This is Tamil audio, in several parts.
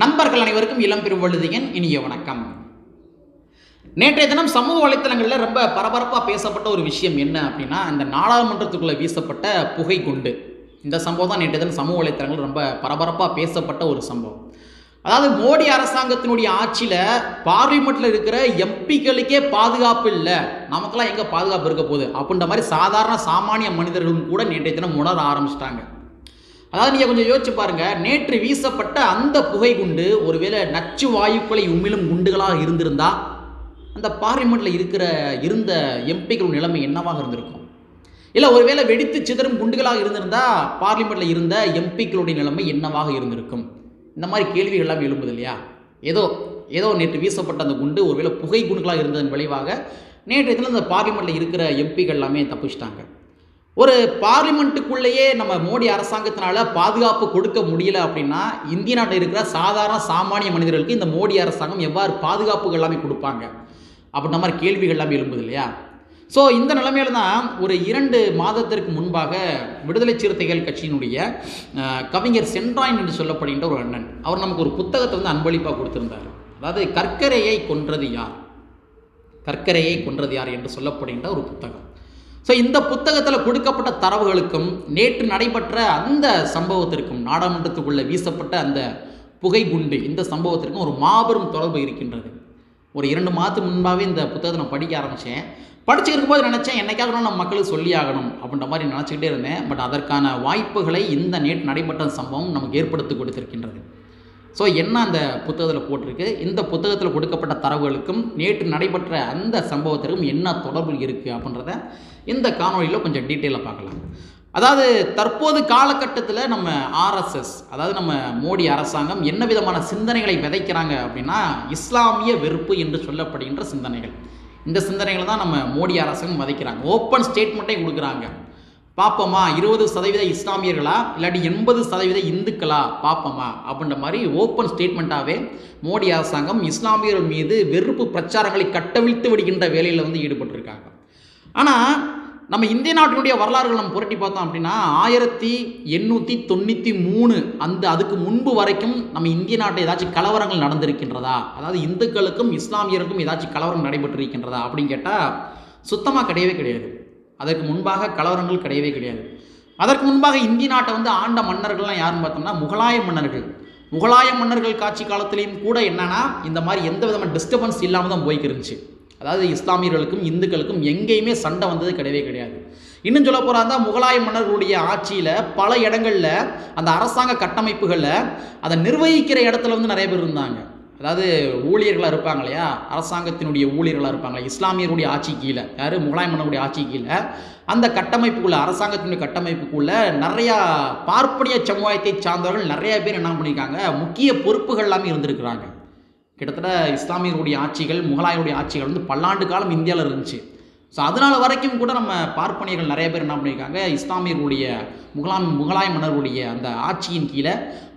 நண்பர்கள் அனைவருக்கும் இளம் பெருவழுதியன் இனிய வணக்கம். நேற்றைய தினம் சமூக வலைத்தளங்களில் ரொம்ப பரபரப்பாக பேசப்பட்ட ஒரு விஷயம் என்ன அப்படின்னா இந்த நாடாளுமன்றத்துக்குள்ளே வீசப்பட்ட புகை குண்டு. இந்த சம்பவம் தான் நேற்றைய தினம் சமூக வலைத்தளங்கள் ரொம்ப பரபரப்பாக பேசப்பட்ட ஒரு சம்பவம். அதாவது மோடி அரசாங்கத்தினுடைய ஆட்சியில் பார்லிமெண்ட்டில் இருக்கிற எம்பிக்களுக்கே பாதுகாப்பு இல்லை. நமக்கெல்லாம் எங்கே பாதுகாப்பு இருக்க போகுது? அப்படின்ற மாதிரி சாதாரண சாமானிய மனிதர்களும் கூட நேற்றைய தினம் உணர ஆரம்பிச்சிட்டாங்க. அதாவது நீங்கள் கொஞ்சம் யோசிச்சு பாருங்க. நேற்று வீசப்பட்ட அந்த புகை குண்டு ஒருவேளை நச்சு வாயுக்களை உமிழும் குண்டுகளாக இருந்திருந்தா அந்த பார்லிமெண்ட்டில் இருக்கிற இருந்த எம்பிக்கள் நிலைமை என்னவாக இருந்திருக்கும்? இல்லை ஒருவேளை வெடித்து சிதறும் குண்டுகளாக இருந்திருந்தா பார்லிமெண்ட்டில் இருந்த எம்பிக்களுடைய நிலைமை என்னவாக இருந்திருக்கும்? இந்த மாதிரி கேள்விகள் எல்லாம் எழும்புது இல்லையா? ஏதோ ஏதோ நேற்று வீசப்பட்ட அந்த குண்டு ஒருவேளை புகை குண்டுகளாக இருந்ததன் விளைவாக நேற்று இதில் அந்த பார்லிமெண்ட்டில் இருக்கிற எம்பிகள் எல்லாமே தப்பிச்சிட்டாங்க. ஒரு பார்லிமெண்ட்டுக்குள்ளேயே நம்ம மோடி அரசாங்கத்தினால பாதுகாப்பு கொடுக்க முடியல அப்படின்னா இந்திய நாட்டில் இருக்கிற சாதாரண சாமானிய மனிதர்களுக்கு இந்த மோடி அரசாங்கம் எவ்வாறு பாதுகாப்புகள் எல்லாமே கொடுப்பாங்க? அப்படின்ற மாதிரி கேள்விகள் எல்லாமே எழும்புது இல்லையா? ஸோ இந்த நிலைமையில தான் ஒரு இரண்டு மாதத்திற்கு முன்பாக விடுதலை சிறுத்தைகள் கட்சியினுடைய கவிஞர் சென்றாயின் என்று சொல்லப்படுகின்ற ஒரு அண்ணன். அவர் நமக்கு ஒரு புத்தகத்தை வந்து அன்பளிப்பாக கொடுத்திருந்தார். அதாவது கற்கரையை கொன்றது யார்? கற்கரையை கொன்றது யார் என்று சொல்லப்படுகின்ற ஒரு புத்தகம். ஸோ இந்த புத்தகத்தில் கொடுக்கப்பட்ட தரவுகளுக்கும் நேற்று நடைபெற்ற அந்த சம்பவத்திற்கும் நாடாளுமன்றத்துக்குள்ளே வீசப்பட்ட அந்த புகை குண்டு இந்த சம்பவத்திற்கும் ஒரு மாபெரும் தொடர்பு இருக்கின்றது. ஒரு இரண்டு மாதத்துக்கு முன்பாகவே இந்த புத்தகத்தை நான் படிக்க ஆரம்பித்தேன். படிச்சுட்டு இருக்கும்போது நினச்சேன் என்னைக்காக நம்ம மக்களுக்கு சொல்லி ஆகணும் அப்படின்ற மாதிரி நினச்சிக்கிட்டே இருந்தேன். பட் அதற்கான வாய்ப்புகளை இந்த நேற்று நடைபெற்ற சம்பவம் நமக்கு ஏற்படுத்தி கொடுத்திருக்கின்றது. ஸோ என்ன அந்த புத்தகத்தில் போட்டிருக்கு? இந்த புத்தகத்தில் கொடுக்கப்பட்ட தரவுகளுக்கும் நேற்று நடைபெற்ற அந்த சம்பவத்திற்கும் என்ன தொடர்பு இருக்குது அப்படின்றத இந்த காணொலியில் கொஞ்சம் டீட்டெயிலாக பார்க்கலாம். அதாவது தற்போது காலகட்டத்தில் நம்ம ஆர்எஸ்எஸ் அதாவது நம்ம மோடி அரசாங்கம் என்ன விதமான சிந்தனைகளை விதைக்கிறாங்க அப்படின்னா இஸ்லாமிய வெறுப்பு என்று சொல்லப்படுகின்ற சிந்தனைகள். இந்த சிந்தனைகளை தான் நம்ம மோடி அரசாங்கம் விதைக்கிறாங்க. ஓப்பன் ஸ்டேட்மெண்ட்டே கொடுக்குறாங்க. பார்ப்போமா இருபது சதவீத இஸ்லாமியர்களா? இல்லாட்டி எண்பது சதவீத இந்துக்களா? பார்ப்போமா அப்படின்ற மாதிரி ஓப்பன் ஸ்டேட்மெண்ட்டாகவே மோடி அரசாங்கம் இஸ்லாமியர்கள் மீது வெறுப்பு பிரச்சாரங்களை கட்டவிழ்த்து விடுகின்ற வேலையில் வந்து ஈடுபட்டிருக்காங்க. ஆனால் நம்ம இந்திய நாட்டினுடைய வரலாறுகள் நம்ம புரட்டி பார்த்தோம் அப்படின்னா ஆயிரத்தி எண்ணூற்றி தொண்ணூற்றி மூணு அந்த அதுக்கு முன்பு வரைக்கும் நம்ம இந்திய நாட்டில் ஏதாச்சும் கலவரங்கள் நடந்திருக்கின்றதா? அதாவது இந்துக்களுக்கும் இஸ்லாமியருக்கும் ஏதாச்சும் கலவரம் நடைபெற்றிருக்கின்றதா? அப்படின்னு கேட்டால் சுத்தமாக கிடையவே கிடையாது. அதற்கு முன்பாக கலவரங்கள் கிடையவே கிடையாது. அதற்கு முன்பாக இந்திய நாட்டை வந்து ஆண்ட மன்னர்கள்லாம் யாருன்னு பார்த்தோம்னா முகலாய மன்னர்கள். முகலாய மன்னர்கள் காட்சி காலத்திலையும் கூட என்னன்னா இந்த மாதிரி எந்த விதமான டிஸ்டர்பன்ஸ் இல்லாமல் தான் போய்க்கிருந்துச்சு அதாவது இஸ்லாமியர்களுக்கும் இந்துக்களுக்கும் எங்கேயுமே சண்டை வந்தது கிடையவே கிடையாது. இன்னும் சொல்ல இருந்தால் முகலாய மன்னர்களுடைய ஆட்சியில் பல இடங்களில் அந்த அரசாங்க கட்டமைப்புகளில் அதை நிர்வகிக்கிற இடத்துல வந்து நிறைய பேர் இருந்தாங்க. அதாவது ஊழியர்களாக இருப்பாங்க இல்லையா? அரசாங்கத்தினுடைய ஊழியர்களாக இருப்பாங்க. இஸ்லாமியருடைய ஆட்சி கீழே. யார்? முகலாய மன்னருடைய ஆட்சி கீழே. அந்த கட்டமைப்புக்குள்ளே அரசாங்கத்தினுடைய கட்டமைப்புக்குள்ளே நிறையா பார்ப்பனிய சமுதாயத்தை சார்ந்தவர்கள் நிறைய பேர் என்ன பண்ணியிருக்காங்க முக்கிய பொறுப்புகள் எல்லாமே இருந்திருக்கிறாங்க. கிட்டத்தட்ட இஸ்லாமியருடைய ஆட்சிகள் முகலாயருடைய ஆட்சிகள் வந்து பல்லாண்டு காலம் இந்தியாவில் இருந்துச்சு. ஸோ அதனால் வரைக்கும் கூட நம்ம பார்ப்பனியர்கள் நிறைய பேர் என்ன பண்ணியிருக்காங்க இஸ்லாமியர்களுடைய முகலாம் முகலாய மன்னருடைய அந்த ஆட்சியின் கீழே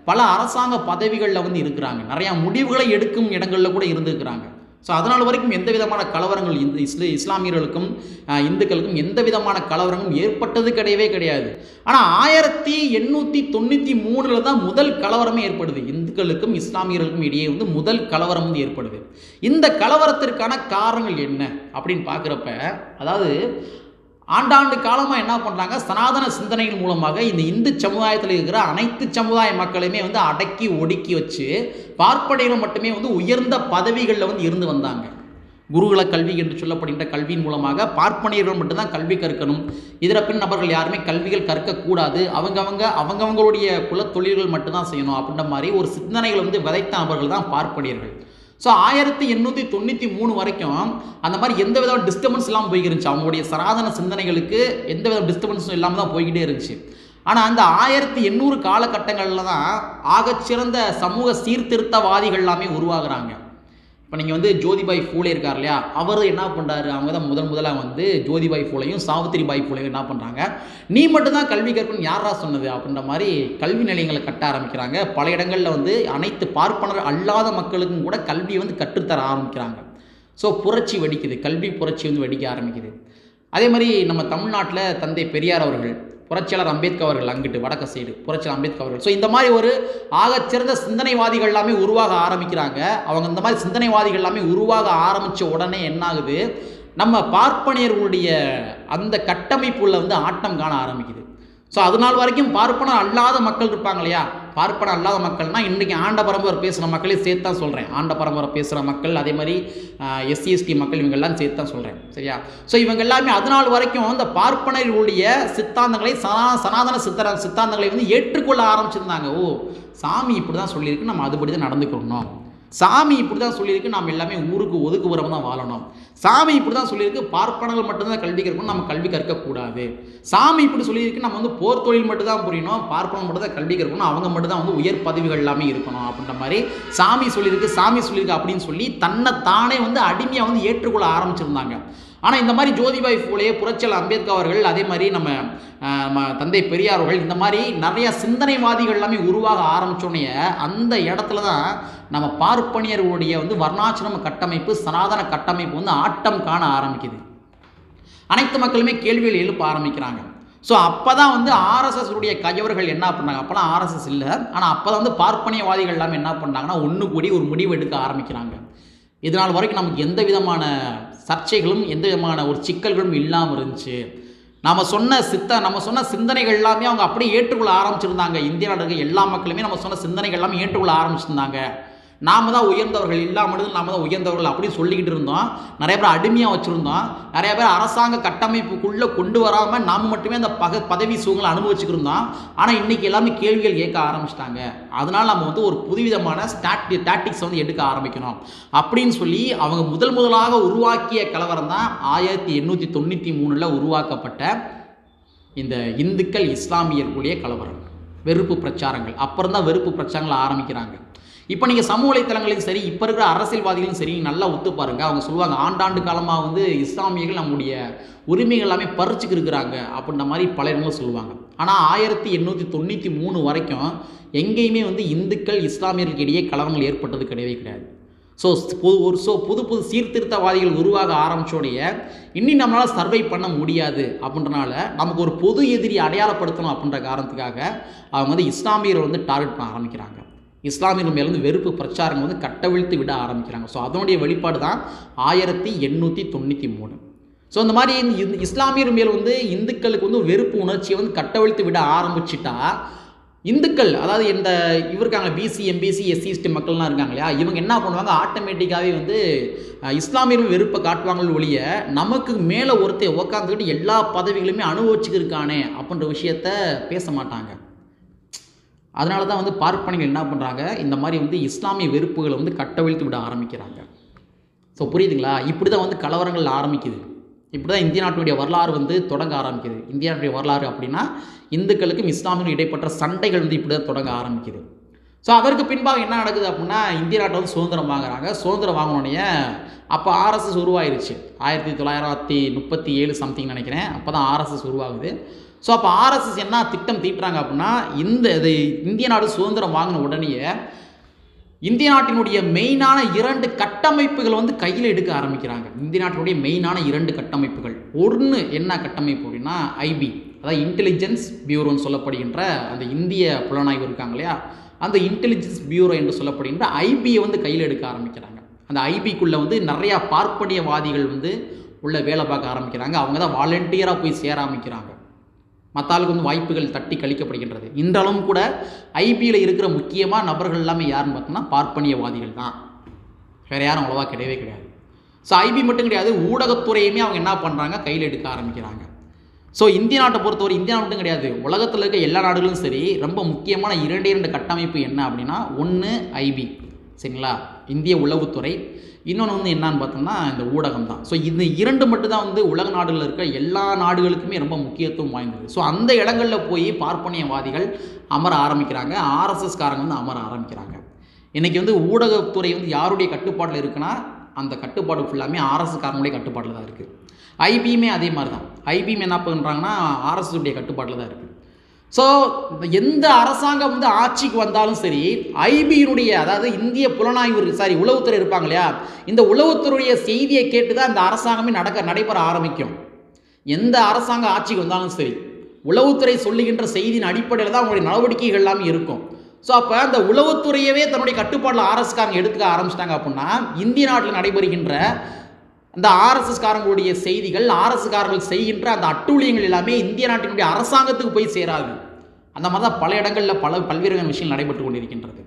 பல அரசாங்க பதவிகளில் வந்து இருக்கிறாங்க. நிறையா முடிவுகளை எடுக்கும் இடங்களில் கூட இருந்துருக்கிறாங்க. ஸோ அதனால் வரைக்கும் எந்த விதமான கலவரங்கள் இந்த இஸ்லி இஸ்லாமியர்களுக்கும் இந்துக்களுக்கும் எந்த விதமான கலவரங்களும் ஏற்பட்டது கிடையவே கிடையாது. ஆனால் ஆயிரத்தி எண்ணூற்றி தொண்ணூற்றி மூணில் தான் முதல் கலவரமே ஏற்படுது. இந்துக்களுக்கும் இஸ்லாமியர்களுக்கும் இடையே வந்து முதல் கலவரம் வந்து ஏற்படுது. இந்த கலவரத்திற்கான காரணங்கள் என்ன? அப்படின்னு பார்க்குறப்ப அதாவது ஆண்டாண்டு காலமாக என்ன பண்ணுறாங்க சனாதன சிந்தனைகள் மூலமாக இந்த இந்து சமுதாயத்தில் இருக்கிற அனைத்து சமுதாய மக்களையுமே வந்து அடக்கி ஒடுக்கி வச்சு பார்ப்படையில் மட்டுமே வந்து உயர்ந்த பதவிகளில் வந்து இருந்து வந்தாங்க. குருகுல கல்வி என்று சொல்லப்படுகின்ற கல்வியின் மூலமாக பார்ப்பனியர்கள் மட்டும்தான் கல்வி கற்கணும். இதர பின் நபர்கள் யாருமே கல்விகள் கற்கக்கூடாது. அவங்கவங்க அவங்கவங்களுடைய குலத்தொழில்கள் மட்டும்தான் செய்யணும் அப்படின்ற மாதிரி ஒரு சிந்தனைகளை வந்து விதைத்த நபர்கள் தான் பார்ப்பனியர்கள். ஸோ ஆயிரத்தி எண்ணூற்றி தொண்ணூற்றி மூணு வரைக்கும் அந்த மாதிரி எந்த விதமான டிஸ்டர்பன்ஸ் இல்லாமல் போய்கிட்டு அவங்களுடைய சராதன சிந்தனைகளுக்கு எந்த வித டிஸ்டர்பன்ஸும் இல்லாமல் தான் போய்கிட்டே இருந்துச்சு. ஆனால் அந்த ஆயிரத்தி எண்ணூறு காலகட்டங்களில் தான் ஆகச்சிறந்த சமூக சீர்திருத்தவாதிகள் எல்லாமே உருவாகிறாங்க. இப்போ நீங்கள் வந்து ஜோதிபாய் ஃபூலே இருக்கார் இல்லையா? அவர் என்ன பண்ணுறாரு அவங்க தான் முதல் முதலாக வந்து ஜோதிபாய் ஃபூலையும் சாவித்திரிபாய் ஃபூலையும் என்ன பண்ணுறாங்க நீ மட்டும்தான் கல்வி கற்கணும் யாரா சொன்னது? அப்படின்ற மாதிரி கல்வி நிலையங்களை கட்ட ஆரம்பிக்கிறாங்க. பல இடங்களில் வந்து அனைத்து பார்ப்பனர் அல்லாத மக்களுக்கும் கூட கல்வியை வந்து கற்றுத்தர ஆரம்பிக்கிறாங்க. ஸோ புரட்சி வெடிக்குது. கல்வி புரட்சி வந்து வெடிக்க ஆரம்பிக்குது. அதே மாதிரி நம்ம தமிழ்நாட்டில் தந்தை பெரியார் அவர்கள் புரட்சியாளர் அம்பேத்கர் அவர்கள் அங்கிட்டு வடக்கு சைடு புரட்சியாளர் அம்பேத்கர் அவர்கள். ஸோ இந்த மாதிரி ஒரு ஆகச்சிறந்த சிந்தனைவாதிகள் எல்லாமே உருவாக ஆரம்பிக்கிறாங்க. அவங்க இந்த மாதிரி சிந்தனைவாதிகள் எல்லாமே உருவாக ஆரம்பித்த உடனே என்ன ஆகுது? நம்ம பார்ப்பனியர்களுடைய அந்த கட்டமைப்புள்ள வந்து ஆட்டம் காண ஆரம்பிக்குது. ஸோ அது நாள் வரைக்கும் பார்ப்பனர் அல்லாத மக்கள் இருப்பாங்க இல்லையா? பார்ப்பன அல்லாத மக்கள்னா இன்றைக்கி ஆண்ட பரம்பரை பேசுகிற மக்களே சேர்த்து தான் சொல்கிறேன் ஆண்ட பரம்பரை பேசுகிற மக்கள் அதே மாதிரி எஸ்சி எஸ்டி மக்கள் இவங்கெல்லாம் சேர்த்து தான் சொல்கிறேன் சரியா? ஸோ இவங்க எல்லாமே அதனால் வரைக்கும் இந்த பார்ப்பனர்களுடைய சித்தாந்தங்களை சனா சனாதன சித்தர சித்தாந்தங்களை வந்து ஏற்றுக்கொள்ள ஆரம்பிச்சிருந்தாங்க. ஓ சாமி இப்படி தான் சொல்லியிருக்கு. நம்ம அதுபடி தான் நடந்துக்கணும் சாமி இப்படி தான் சொல்லியிருக்கு நாம் எல்லாமே ஊருக்கு ஒதுக்குப்புறம் தான் வாழணும். சாமி இப்படி தான் சொல்லியிருக்கு பார்ப்பனர்கள் மட்டும்தான் கல்வி கற்கணும் நம்ம கல்வி கற்கக்கூடாது. சாமி இப்படி சொல்லியிருக்கு நம்ம வந்து போர் தொழில் மட்டும் தான் புரியணும் பார்ப்பனம் மட்டும் தான் கல்வி கற்கணும் அவங்க மட்டும் தான் வந்து உயர் பதவிகள் எல்லாமே இருக்கணும் அப்படின்ற மாதிரி சாமி சொல்லியிருக்கு சாமி சொல்லியிருக்கு அப்படின்னு சொல்லி தன்னை தானே வந்து அடிமையாக வந்து ஏற்றுக்கொள்ள ஆரம்பிச்சிருந்தாங்க. ஆனால் இந்த மாதிரி ஜோதிபாய் ஃபூலே புரட்சியாளர் அம்பேத்கர் அவர்கள் அதே மாதிரி நம்ம நம்ம தந்தை பெரியார் அவர்கள் இந்த மாதிரி நிறைய சிந்தனைவாதிகள் எல்லாமே உருவாக ஆரம்பித்தோடனே அந்த இடத்துல தான் நம்ம பார்ப்பனியர்களுடைய வந்து வர்ணாசிரம கட்டமைப்பு சனாதன கட்டமைப்பு வந்து ஆட்டம் காண ஆரம்பிக்குது. அனைத்து மக்களுமே கேள்விகள் எழுப்ப ஆரம்பிக்கிறாங்க. ஸோ அப்போ தான் வந்து ஆர்எஸ்எஸ் உடைய கையவர்கள் என்ன பண்ணாங்க? அப்போலாம் ஆர்எஸ்எஸ் இல்லை. ஆனால் அப்போ தான் வந்து பார்ப்பனியவாதிகள் எல்லாமே என்ன பண்ணாங்கன்னா ஒன்று கூடி ஒரு முடிவு எடுக்க ஆரம்பிக்கிறாங்க. இதனால் வரைக்கும் நமக்கு எந்த விதமான சர்ச்சைகளும் எந்த விதமான ஒரு சிக்கல்களும் இல்லாமல் இருந்துச்சு. நாம் சொன்ன சித்த நம்ம சொன்ன சிந்தனைகள் எல்லாமே அவங்க அப்படியே ஏற்றுக்கொள்ள ஆரம்பிச்சிருந்தாங்க. இந்திய நாடு இருக்க எல்லா மக்களுமே நம்ம சொன்ன சிந்தனைகள் எல்லாமே ஏற்றுக்கொள்ள ஆரம்பிச்சிருந்தாங்க. நாம தான் உயர்ந்தவர்கள் எல்லா மனிதர்களும் நாம தான் உயர்ந்தவர்கள் அப்படின்னு சொல்லிக்கிட்டு இருந்தோம். நிறைய பேர் அடிமையாக வச்சுருந்தோம். நிறைய பேர் அரசாங்க கட்டமைப்புக்குள்ளே கொண்டு வராமல் நாம் மட்டுமே அந்த பக பதவி சூழ்நிலை அனுபவிச்சுக்கிருந்தோம் ஆனால் இன்றைக்கி எல்லாமே கேள்விகள் கேட்க ஆரம்பிச்சிட்டாங்க. அதனால் நம்ம வந்து ஒரு புதுவிதமான ஸ்டாட்டி டாக்டிக்ஸ் வந்து எடுக்க ஆரம்பிக்கணும். அப்படின்னு சொல்லி அவங்க முதல் முதலாக உருவாக்கிய கலவரம் தான் ஆயிரத்தி எண்ணூற்றி தொண்ணூற்றி மூணில் உருவாக்கப்பட்ட இந்த இந்துக்கள் இஸ்லாமியர்களுடைய கலவரம். வெறுப்பு பிரச்சாரங்கள். அப்புறம் தான் வெறுப்பு பிரச்சாரங்கள் ஆரம்பிக்கிறாங்க. இப்போ நீங்கள் சமூக வலைத்தளங்களையும் சரி இப்போ இருக்கிற அரசியல்வாதிகளும் சரி நல்லா ஒத்து பாருங்க. அவங்க சொல்லுவாங்க ஆண்டாண்டு காலமாக வந்து இஸ்லாமியர்கள் நம்முடைய உரிமைகள் எல்லாமே பறிச்சுக்கு இருக்கிறாங்க அப்படின்ற மாதிரி பல இடங்களும் சொல்லுவாங்க. ஆனால் ஆயிரத்தி எண்ணூற்றி தொண்ணூற்றி மூணு வரைக்கும் எங்கேயுமே வந்து இந்துக்கள் இஸ்லாமியர்களுக்கு இடையே கலவரங்கள் ஏற்பட்டது கிடையவே கிடையாது. ஸோ புது ஒரு ஸோ புது புது சீர்திருத்தவாதிகள் உருவாக ஆரம்பிச்சோடைய இன்னும் நம்மளால் சர்வை பண்ண முடியாது அப்படின்றனால நமக்கு ஒரு பொது எதிரி அடையாளப்படுத்தணும் அப்படின்ற காரணத்துக்காக அவங்க வந்து இஸ்லாமியர்கள் வந்து டார்கெட் பண்ண ஆரம்பிக்கிறாங்க. இஸ்லாமியர்கள் மேலேருந்து வந்து வெறுப்பு பிரச்சாரம் வந்து கட்டவிழ்த்து விட ஆரம்பிக்கிறாங்க. ஸோ அதனுடைய வெளிப்பாடு தான் ஆயிரத்தி எண்ணூற்றி தொண்ணூற்றி மூணு. ஸோ இந்த மாதிரி இந்த இஸ்லாமியர் மேல் வந்து இந்துக்களுக்கு வந்து வெறுப்பு உணர்ச்சியை வந்து கட்டவிழ்த்து விட ஆரம்பிச்சிட்டா இந்துக்கள் அதாவது இந்த இவருக்காங்க பிசி எம்பிசி எஸ்சிஎஸ்டி மக்கள்லாம் இருக்காங்க இல்லையா? இவங்க என்ன பண்ணுவாங்க? ஆட்டோமேட்டிக்காகவே வந்து இஸ்லாமியரும் இஸ்லாமியர்கள் வெறுப்பை காட்டுவாங்கன்னு ஒழிய நமக்கு மேலே ஒருத்தர் உக்காந்துக்கிட்டு எல்லா பதவிகளுமே அனுபவிச்சுக்கிருக்கானே அப்படின்ற விஷயத்த பேச மாட்டாங்க. அதனால தான் வந்து பார்ப்பனிகள் என்ன பண்ணுறாங்க இந்த மாதிரி வந்து இஸ்லாமிய வெறுப்புகளை வந்து கட்டவிழ்த்து விட ஆரம்பிக்கிறாங்க. ஸோ புரியுதுங்களா? இப்படி தான் வந்து கலவரங்கள் ஆரம்பிக்குது. இப்படி தான் இந்திய நாட்டினுடைய வரலாறு வந்து தொடங்க ஆரம்பிக்குது. இந்திய நாட்டுடைய வரலாறு அப்படின்னா இந்துக்களுக்கும் இஸ்லாமியும் இடைப்பட்ட சண்டைகள் வந்து இப்படி தான் தொடங்க ஆரம்பிக்குது. ஸோ அதற்கு பின்பாக என்ன நடக்குது அப்படின்னா இந்திய நாட்டில் வந்து சுதந்திரம் வாங்குறாங்க. சுதந்திரம் வாங்கினோடனே அப்போ ஆர்எஸ்எஸ் உருவாயிருச்சு. ஆயிரத்தி தொள்ளாயிரத்தி முப்பத்தி ஏழு சம்திங் நினைக்கிறேன். அப்போ தான் ஆர்எஸ்எஸ் உருவாகுது. ஸோ அப்போ ஆர்எஸ்எஸ் என்ன திட்டம் தீட்டுறாங்க அப்படின்னா இந்த இது இந்திய நாடு சுதந்திரம் வாங்கின உடனேயே இந்திய நாட்டினுடைய மெயினான இரண்டு கட்டமைப்புகள் வந்து கையில் எடுக்க ஆரம்பிக்கிறாங்க. இந்திய நாட்டினுடைய மெயினான இரண்டு கட்டமைப்புகள். ஒன்று என்ன கட்டமைப்பு அப்படின்னா ஐபி அதாவது இன்டெலிஜென்ஸ் பியூரோன்னு சொல்லப்படுகின்ற அந்த இந்திய புலனாய்வு இருக்காங்க இல்லையா? அந்த இன்டெலிஜென்ஸ் பியூரோ என்று சொல்லப்படுகின்ற ஐபியை வந்து கையில் எடுக்க ஆரம்பிக்கிறாங்க. அந்த ஐபிக்குள்ளே வந்து நிறையா பார்ப்பனியவாதிகள் வந்து உள்ள வேலை பார்க்க ஆரம்பிக்கிறாங்க. அவங்க தான் வாலண்டியராக போய் சேர ஆரம்பிக்கிறாங்க. மற்ற ஆளுக்கு வந்து வாய்ப்புகள் தட்டி கழிக்கப்படுகின்றது. இன்றளவும் கூட ஐபியில் இருக்கிற முக்கியமாக நபர்கள் எல்லாமே யாருன்னு பார்த்தோம்னா பார்ப்பனியவாதிகள் தான். வேறு யாரும் அவ்வளோவா கிடையவே கிடையாது. ஸோ ஐபி மட்டும் கிடையாது ஊடகத்துறையுமே அவங்க என்ன பண்ணுறாங்க கையில் எடுக்க ஆரம்பிக்கிறாங்க. ஸோ இந்திய நாட்டை பொறுத்தவரை இந்தியா மட்டும் கிடையாது. உலகத்தில் இருக்க எல்லா நாடுகளும் சரி ரொம்ப முக்கியமான இரண்டு இரண்டு கட்டமைப்பு என்ன அப்படின்னா ஒன்று ஐபி. சரிங்களா? இந்திய உளவுத்துறை. இன்னொன்று வந்து என்னன்னு பார்த்தோம்னா இந்த ஊடகம் தான் ஸோ இது இரண்டு மட்டும்தான் வந்து உலக நாடுகளில் இருக்க எல்லா நாடுகளுக்குமே ரொம்ப முக்கியத்துவம் வாய்ந்தது. ஸோ அந்த இடங்களில் போய் பார்ப்பனியவாதிகள் அமர ஆரம்பிக்கிறாங்க. ஆர்எஸ்எஸ்காரங்க வந்து அமர ஆரம்பிக்கிறாங்க. இன்றைக்கி வந்து ஊடகத்துறை வந்து யாருடைய கட்டுப்பாட்டில் இருக்குன்னா அந்த கட்டுப்பாடு ஃபுல்லாமே ஆர்எஸ்எஸ்காரங்களுடைய கட்டுப்பாட்டில் தான் இருக்குது ஐபியுமே அதே மாதிரி தான் ஐபிஎம் என்ன பண்ணுறாங்கன்னா ஆர்எஸ் உடைய கட்டுப்பாட்டில் தான் இருக்குது ஸோ எந்த அரசாங்கம் வந்து ஆட்சிக்கு வந்தாலும் சரி ஐபியினுடைய அதாவது இந்திய புலனாய்வு சாரி உளவுத்துறை இருப்பாங்க இல்லையா? இந்த உளவுத்துறையுடைய செய்தியை கேட்டு தான் இந்த அரசாங்கமே நடக்க நடைபெற ஆரம்பிக்கும். எந்த அரசாங்க ஆட்சிக்கு வந்தாலும் சரி உளவுத்துறை சொல்லுகின்ற செய்தியின் அடிப்படையில் தான் அவங்களுடைய நடவடிக்கைகள் எல்லாமே இருக்கும். ஸோ அப்போ அந்த உளவுத்துறையவே தன்னுடைய கட்டுப்பாட்டில் ஆர்எஸ்காரங்க எடுத்துக்க ஆரம்பிச்சிட்டாங்க அப்படின்னா இந்திய நாட்டில் நடைபெறுகின்ற அந்த ஆர்எஸ்எஸ்காரங்களுடைய செய்திகள் ஆர்எஸ்எஸ்காரர்கள் செய்கின்ற அந்த அட்டூழியங்கள் எல்லாமே இந்திய நாட்டினுடைய அரசாங்கத்துக்கு போய் சேராது. அந்த மாதிரி தான் பல இடங்களில் பல பல்வேறு விஷயம் விஷயங்கள் நடைபெற்று கொண்டிருக்கின்றது.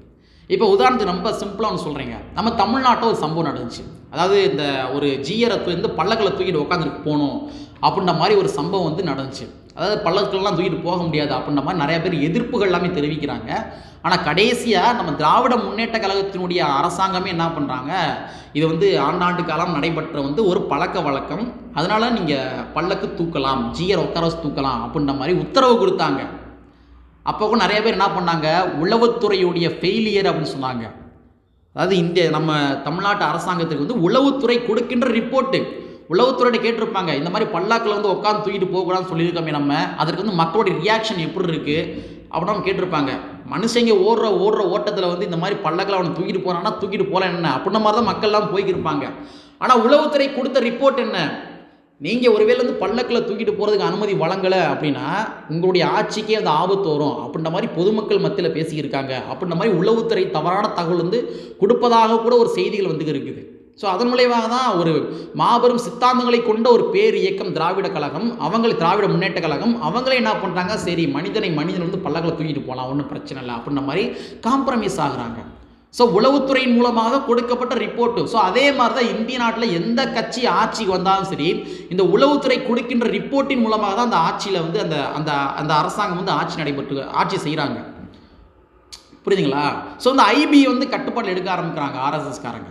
இப்போ உதாரணத்துக்கு ரொம்ப சிம்பிளாக ஒன்று சொல்கிறீங்க நம்ம தமிழ்நாட்டில் ஒரு சம்பவம் நடந்துச்சு. அதாவது இந்த ஒரு ஜீயரை வந்து பல்லக்கில் தூக்கிட்டு உட்காந்துட்டு போகணும் அப்படின்ற மாதிரி ஒரு சம்பவம் வந்து நடந்துச்சு. அதாவது பல்லக்கெல்லாம் தூக்கிட்டு போக முடியாது அப்படின்ற மாதிரி நிறைய பேர் எதிர்ப்புகள் எல்லாமே தெரிவிக்கிறாங்க. ஆனால் கடைசியாக நம்ம திராவிட முன்னேற்ற கழகத்தினுடைய அரசாங்கமே என்ன பண்ணுறாங்க இது வந்து ஆண்டாண்டு காலம் நடைபெற்ற வந்து ஒரு பழக்க வழக்கம். அதனால் நீங்கள் பல்லக்கு தூக்கலாம் ஜீயர் உட்கார தூக்கலாம் அப்படின்ற மாதிரி உத்தரவு கொடுத்தாங்க. அப்போ கூட நிறைய பேர் என்ன பண்ணாங்க? உளவுத்துறையுடைய ஃபெயிலியர் அப்படின்னு சொன்னாங்க. அதாவது இந்திய நம்ம தமிழ்நாட்டு அரசாங்கத்துக்கு வந்து உளவுத்துறை கொடுக்கின்ற ரிப்போர்ட்டு உளவுத்துறையிட்ட கேட்டிருப்பாங்க இந்த மாதிரி பல்லாக்கில் வந்து உட்காந்து தூக்கிட்டு போகக்கூடாதுன்னு சொல்லியிருக்கோமே நம்ம. அதற்கு வந்து மக்களுடைய ரியாக்ஷன் எப்படி இருக்குது அப்படின்னு கேட்டிருப்பாங்க. மனுஷங்க ஓடுற ஓடுற ஓட்டத்தில் வந்து இந்த மாதிரி பல்லக்கில் அவனை தூக்கிட்டு போகிறான்னா தூக்கிட்டு போகலாம் என்ன? அப்படின்ற மாதிரி தான் மக்கள்லாம் போய்க்கிருப்பாங்க ஆனால் உளவுத்துறை கொடுத்த ரிப்போர்ட் என்ன? நீங்கள் ஒருவேளை வந்து பல்லக்கில் தூக்கிட்டு போகிறதுக்கு அனுமதி வழங்கலை அப்படின்னா உங்களுடைய ஆட்சிக்கே அந்த ஆபத்து வரும். அப்படின்ற மாதிரி பொதுமக்கள் மத்தியில் பேசியிருக்காங்க அப்படின்ற மாதிரி உளவுத்துறை தவறான தகவல் வந்து கொடுப்பதாக கூட ஒரு செய்திகள் வந்து இருக்குது. ஸோ அதன் மூலயமாக தான் ஒரு மாபெரும் சித்தாந்தங்களை கொண்ட ஒரு பேர் இயக்கம் திராவிட கழகம் அவங்களை திராவிட முன்னேற்ற கழகம் அவங்களே என்ன பண்ணுறாங்க சரி மனிதனை மனிதன் வந்து பல்லக்கில் தூக்கிட்டு போகலாம் ஒன்றும் பிரச்சனை இல்லை அப்படின்ற மாதிரி காம்ப்ரமைஸ் ஆகுறாங்க. ஸோ உளவுத்துறையின் மூலமாக கொடுக்கப்பட்ட ரிப்போர்ட்டு ஸோ அதே மாதிரி தான் இந்திய நாட்டில் எந்த கட்சி ஆட்சிக்கு வந்தாலும் சரி இந்த உளவுத்துறை கொடுக்கின்ற ரிப்போர்ட்டின் மூலமாக தான் அந்த ஆட்சியில் வந்து அந்த அந்த அந்த அரசாங்கம் வந்து ஆட்சி நடைபெற்று ஆட்சி செய்கிறாங்க புரியுதுங்களா? ஸோ இந்த ஐபி வந்து கட்டுப்பாட்டில் எடுக்க ஆரம்பிக்கிறாங்க ஆர்எஸ்எஸ்காரங்க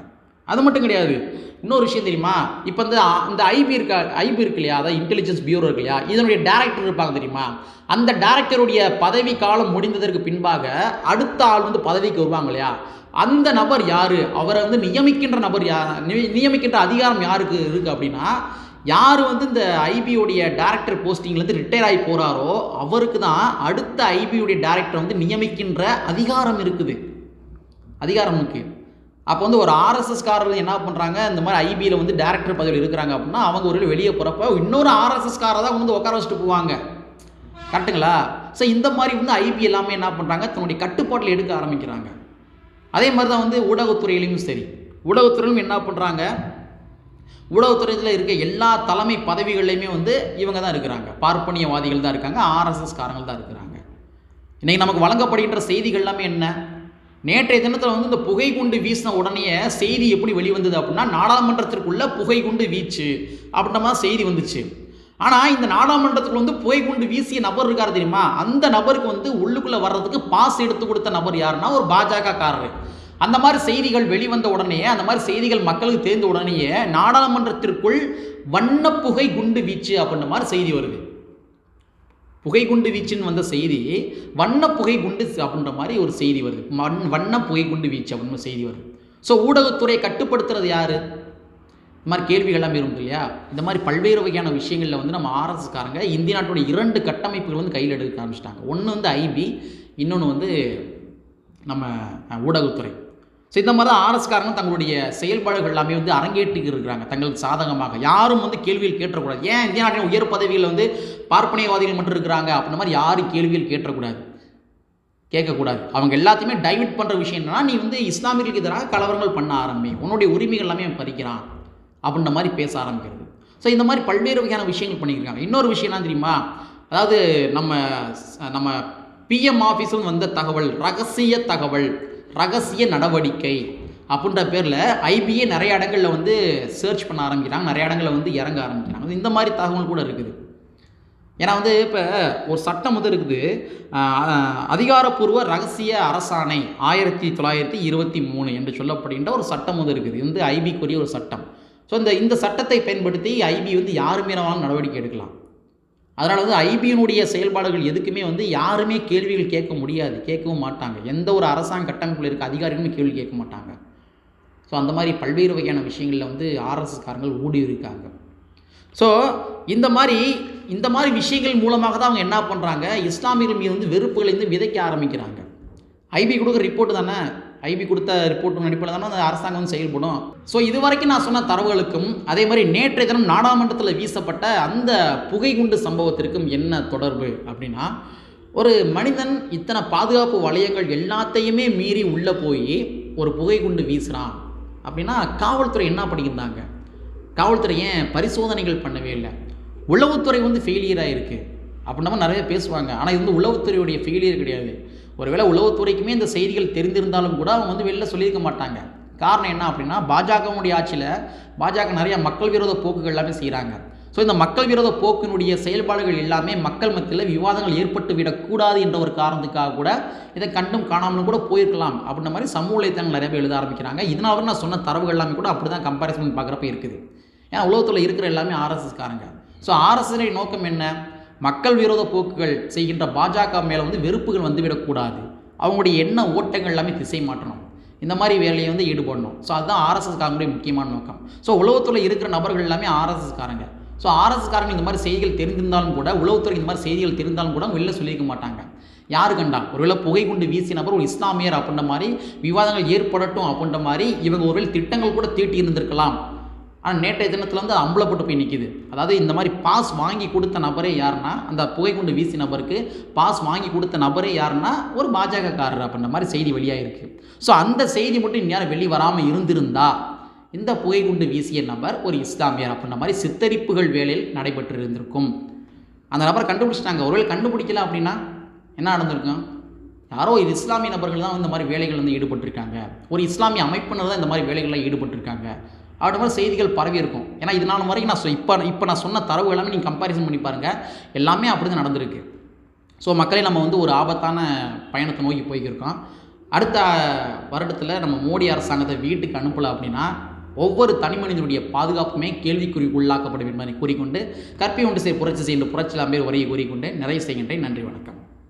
அது மட்டும் கிடையாது. இன்னொரு விஷயம் தெரியுமா? இப்போ இந்த இந்த ஐபி இருக்கா ஐபி இருக்கு இல்லையா? அதாவது இன்டெலிஜென்ஸ் பியூரோ இருக்கு இல்லையா? இதனுடைய டேரக்டர் இருப்பாங்க தெரியுமா? அந்த டேரக்டருடைய பதவி காலம் முடிந்ததற்கு பின்பாக அடுத்த ஆள் வந்து பதவிக்கு வருவாங்க இல்லையா? அந்த நபர் யார்? அவரை வந்து நியமிக்கின்ற நபர் யா நியமிக்கின்ற அதிகாரம் யாருக்கு இருக்குது அப்படின்னா யார் வந்து இந்த ஐபியோடைய டேரக்டர் போஸ்டிங்லேருந்து ரிட்டையர் ஆகி போகிறாரோ அவருக்கு தான் அடுத்த ஐபியுடைய டேரக்டர் வந்து நியமிக்கின்ற அதிகாரம் இருக்குது. அதிகாரம் இருக்குது அப்போ வந்து ஒரு ஆர்எஸ்எஸ்காரர்கள் என்ன பண்ணுறாங்க இந்த மாதிரி ஐபியில் வந்து டேரக்டர் பதவியில் இருக்கிறாங்க அப்படின்னா அவங்க ஒரு வெளியே போகிறப்ப இன்னொரு ஆர்எஸ்எஸ்காரை தான் வந்து உட்கார வச்சுட்டு போவாங்க. கரெக்டுங்களா ஸோ இந்த மாதிரி வந்து ஐபி எல்லாமே என்ன பண்ணுறாங்க தன்னுடைய கட்டுப்பாட்டில் எடுக்க ஆரம்பிக்கிறாங்க. அதே மாதிரி தான் வந்து ஊடகத்துறையிலையும் சரி. ஊடகத்துறையிலும் என்ன பண்ணுறாங்க ஊடகத்துறையில் இருக்க எல்லா தலைமை பதவிகள்லையுமே வந்து இவங்க தான் இருக்கிறாங்க. பார்ப்பனியவாதிகள் தான் இருக்காங்க ஆர்எஸ்எஸ்காரங்கள் தான் இருக்கிறாங்க. இன்றைக்கி நமக்கு வழங்கப்படுகின்ற செய்திகள் எல்லாமே என்ன? நேற்றைய தினத்தில் வந்து இந்த புகை குண்டு வீசின உடனே செய்தி எப்படி வெளிவந்தது அப்படின்னா நாடாளுமன்றத்திற்குள்ள புகை குண்டு வீச்சு அப்படின்ற மாதிரி செய்தி வந்துச்சு. ஆனால் இந்த நாடாளுமன்றத்துக்குள்ள வந்து புகை குண்டு வீசிய நபர் இருக்கார் தெரியுமா? அந்த நபருக்கு வந்து உள்ளுக்குள்ளே வர்றதுக்கு பாஸ் எடுத்து கொடுத்த நபர் யாருன்னா ஒரு பாஜக காரர் அந்த மாதிரி செய்திகள் வெளிவந்த உடனே அந்த மாதிரி செய்திகள் மக்களுக்கு தெரிந்த உடனேயே நாடாளுமன்றத்திற்குள் வண்ண புகை குண்டு வீச்சு அப்படின்ற மாதிரி செய்தி வருது. புகை குண்டு வீச்சுன்னு வந்த செய்தி வண்ண புகை குண்டு அப்படின்ற மாதிரி ஒரு செய்தி வருது. வண் வண்ண புகை குண்டு வீச்சு அப்படின்னு செய்தி வருது. ஸோ ஊடகத்துறையை கட்டுப்படுத்துறது யார்? இந்த மாதிரி கேள்விகள்லாம் இருக்கும் இல்லையா? இந்த மாதிரி பல்வேறு வகையான விஷயங்களில் வந்து நம்ம ஆர்எஸ்காரங்க இந்திய நாட்டுடைய இரண்டு கட்டமைப்புகள் வந்து கையில் எடுக்க ஆரம்பிச்சிட்டாங்க. ஒன்று வந்து ஐபி இன்னொன்று வந்து நம்ம ஊடகத்துறை. ஸோ இந்த மாதிரி தான் ஆர்எஸ்காரங்க தங்களுடைய செயல்பாடுகள் எல்லாமே வந்து அரங்கேற்றி இருக்கிறாங்க. தங்களுக்கு சாதகமாக. யாரும் வந்து கேள்வியில் கேட்டக்கூடாது ஏன் இந்திய நாட்டின் உயர் பதவியில் வந்து பார்ப்பனையவாதிகள் மட்டும் இருக்கிறாங்க? அப்படின்ற மாதிரி யாரும் கேள்வியில் கேட்டக்கூடாது கேட்கக்கூடாது. அவங்க எல்லாத்தையுமே டைவிட் பண்ணுற விஷயம் என்னன்னா நீ வந்து இஸ்லாமியர்களுக்கு எதிராக கலவரங்கள் பண்ண ஆரம்பி. உன்னுடைய உரிமைகள் எல்லாமே பறிக்கிறான். அப்படின்ற மாதிரி பேச ஆரம்பிக்கிறது. ஸோ இந்த மாதிரி பல்வேறு வகையான விஷயங்கள் பண்ணியிருக்காங்க. இன்னொரு விஷயம் என்ன தெரியுமா? அதாவது நம்ம நம்ம பிஎம் ஆஃபீஸும் வந்த தகவல் ரகசிய தகவல். ரகசிய நடவடிக்கை அப்படின்ற பேரில் ஐபிஏ நிறைய இடங்களில் வந்து சர்ச் பண்ண ஆரம்பிக்கிறாங்க. நிறைய இடங்களில் வந்து இறங்க ஆரம்பிக்கிறாங்க. இந்த மாதிரி தகவல் கூட இருக்குது. ஏன்னா வந்து இப்போ ஒரு சட்டம் வந்து இருக்குது. அதிகாரப்பூர்வ ரகசிய அரசாணை ஆயிரத்தி தொள்ளாயிரத்தி இருபத்தி மூணு என்று சொல்லப்படுகின்ற ஒரு சட்டம் வந்து இருக்குது. இது வந்து ஐபிக்குரிய ஒரு சட்டம். ஸோ இந்த இந்த சட்டத்தை பயன்படுத்தி ஐபி வந்து யார் மீறவாலும் நடவடிக்கை எடுக்கலாம். அதனால் வந்து ஐபியினுடைய செயல்பாடுகள் எதுக்குமே வந்து யாருமே கேள்விகள் கேட்க முடியாது கேட்கவும் மாட்டாங்க. எந்த ஒரு அரசாங்க கட்டமைப்பில் இருக்க அதிகாரிகளுமே கேள்வி கேட்க மாட்டாங்க. ஸோ அந்த மாதிரி பல்வேறு வகையான விஷயங்களில் வந்து ஆர்எஸ்எஸ் காரங்கள் ஊடி இருக்காங்க. ஸோ இந்த மாதிரி இந்த மாதிரி விஷயங்கள் மூலமாக தான் அவங்க என்ன பண்ணுறாங்க இஸ்லாமியர்கள் மீது வந்து வெறுப்புகளை வந்து விதைக்க ஆரம்பிக்கிறாங்க. ஐபி கொடுக்குற ரிப்போர்ட் தானே? ஐபி கொடுத்த ரிப்போர்ட்டும் அடிப்படையில் தானே அந்த அரசாங்கம் வந்து செயல்படும். ஸோ இது வரைக்கும் நான் சொன்ன தரவுகளுக்கும் அதே மாதிரி நேற்றைய தினம் நாடாளுமன்றத்தில் வீசப்பட்ட அந்த புகைகுண்டு சம்பவத்திற்கும் என்ன தொடர்பு அப்படின்னா ஒரு மனிதன் இத்தனை பாதுகாப்பு வளையங்கள் எல்லாத்தையுமே மீறி உள்ளே போய் ஒரு புகைகுண்டு வீசுகிறான் அப்படின்னா காவல்துறை என்ன பண்ணியிருந்தாங்க? காவல்துறை ஏன் பரிசோதனைகள் பண்ணவே இல்லை? உளவுத்துறை வந்து ஃபெயிலியராக இருக்குது அப்படின்னா நிறைய பேசுவாங்க. ஆனால் இது வந்து உளவுத்துறையுடைய ஃபெயிலியர் கிடையாது. ஒருவேளை உளவுத்துறைக்குமே இந்த செய்திகள் தெரிந்திருந்தாலும் கூட அவங்க வந்து வெளில சொல்லியிருக்க மாட்டாங்க. காரணம் என்ன அப்படின்னா பாஜகவுடைய ஆட்சியில் பாஜக நிறைய மக்கள் விரோத போக்குகள் எல்லாமே செய்கிறாங்க ஸோ இந்த மக்கள் விரோத போக்கினுடைய செயல்பாடுகள் எல்லாமே மக்கள் மத்தியில் விவாதங்கள் ஏற்பட்டு விடக்கூடாது என்ற ஒரு காரணத்துக்காக கூட இதை கண்டும் காணாமலும் கூட போயிருக்கலாம் அப்படின்ற மாதிரி சமூக வலைத்தளங்கள் நிறைய பேர் எழுத ஆரம்பிக்கிறாங்க. இதனால நான் சொன்ன தரவுகள் எல்லாமே கூட அப்படி தான் கம்பாரிசன் பார்க்குறப்ப இருக்குது. ஏன்னா உலகத்தில் இருக்கிற எல்லாமே ஆர்எஸ்எஸ்காரங்க ஸோ ஆர்எஸ்எஸ் நோக்கம் என்ன? மக்கள் விரோத போக்குகள் செய்கின்ற பாஜக மேலே வந்து வெறுப்புகள் வந்துவிடக்கூடாது அவங்களுடைய எண்ண ஓட்டங்கள் எல்லாமே திசை மாற்றணும். இந்த மாதிரி வேலையை வந்து ஈடுபடணும். ஸோ அதுதான் ஆர்எஸ்எஸ்காரங்களுடைய முக்கியமான நோக்கம். ஸோ உலகத்தில் இருக்கிற நபர்கள் எல்லாமே ஆர்எஸ்எஸ்காரங்க ஸோ ஆர்எஸ்எஸ்காரங்க இந்த மாதிரி செய்திகள் தெரிந்திருந்தாலும் கூட உளவுத்துறை இந்த மாதிரி செய்திகள் தெரிந்தாலும் கூட வெளில சொல்லியிருக்க மாட்டாங்க. யாரு கண்டா? ஒருவேளை புகை கொண்டு வீசிய நபர் ஒரு இஸ்லாமியர் அப்படின்ற மாதிரி விவாதங்கள் ஏற்படட்டும் அப்படின்ற மாதிரி இவங்க ஒருவேளை திட்டங்கள் கூட தீட்டி இருந்திருக்கலாம் ஆனால் நேற்றைய தினத்தில் வந்து அம்பலப்பட்டு போய் நிற்கிது அதாவது இந்த மாதிரி பாஸ் வாங்கி கொடுத்த நபரே யாருன்னா அந்த புகைக்குண்டு வீசி நபருக்கு பாஸ் வாங்கி கொடுத்த நபரே யாருன்னா ஒரு பாஜகக்காரர் அப்படின்ற மாதிரி செய்தி வெளியாக இருக்குது ஸோ அந்த செய்தி மட்டும் இந்நேரம் வெளியே வராமல் இருந்திருந்தா இந்த புகைக்குண்டு வீசிய நபர் ஒரு இஸ்லாமியர் அப்படின்ற மாதிரி சித்தரிப்புகள் வேலையில் நடைபெற்று இருந்திருக்கும் அந்த நபர் கண்டுபிடிச்சிட்டாங்க. ஒருவேளை கண்டுபிடிக்கல அப்படின்னா என்ன நடந்திருக்கும் யாரோ ஒரு இஸ்லாமிய நபர்கள் தான் இந்த மாதிரி வேலைகள் வந்து ஈடுபட்டிருக்காங்க. ஒரு இஸ்லாமிய அமைப்பினர் தான் இந்த மாதிரி வேலைகளில் ஈடுபட்டிருக்காங்க. அப்படி மாதிரி செய்திகள் பரவி இருக்கும். ஏன்னா இதனால வரைக்கும் நான் இப்போ இப்போ நான் சொன்ன தரவு எல்லாமே நீங்கள் கம்பேரிசன் பண்ணி பாருங்கள் எல்லாமே அப்படி தான் நடந்திருக்கு. ஸோ மக்களே நம்ம வந்து ஒரு ஆபத்தான பயணத்தை நோக்கி போய்க்கிருக்கோம். அடுத்த வருடத்தில் நம்ம மோடி அரசாங்கத்தை வீட்டுக்கு அனுப்பலை அப்படின்னா ஒவ்வொரு தனி மனிதனுடைய பாதுகாப்புமே கேள்விக்குறி உள்ளாக்கப்படும் என்பதை கூறிக்கொண்டு கற்பி ஒன்று செய்ய புரட்சி செய்கின்ற புரட்சி பேர் உரையை கூறிக்கொண்டு நிறைவு செய்கின்றேன். நன்றி வணக்கம்.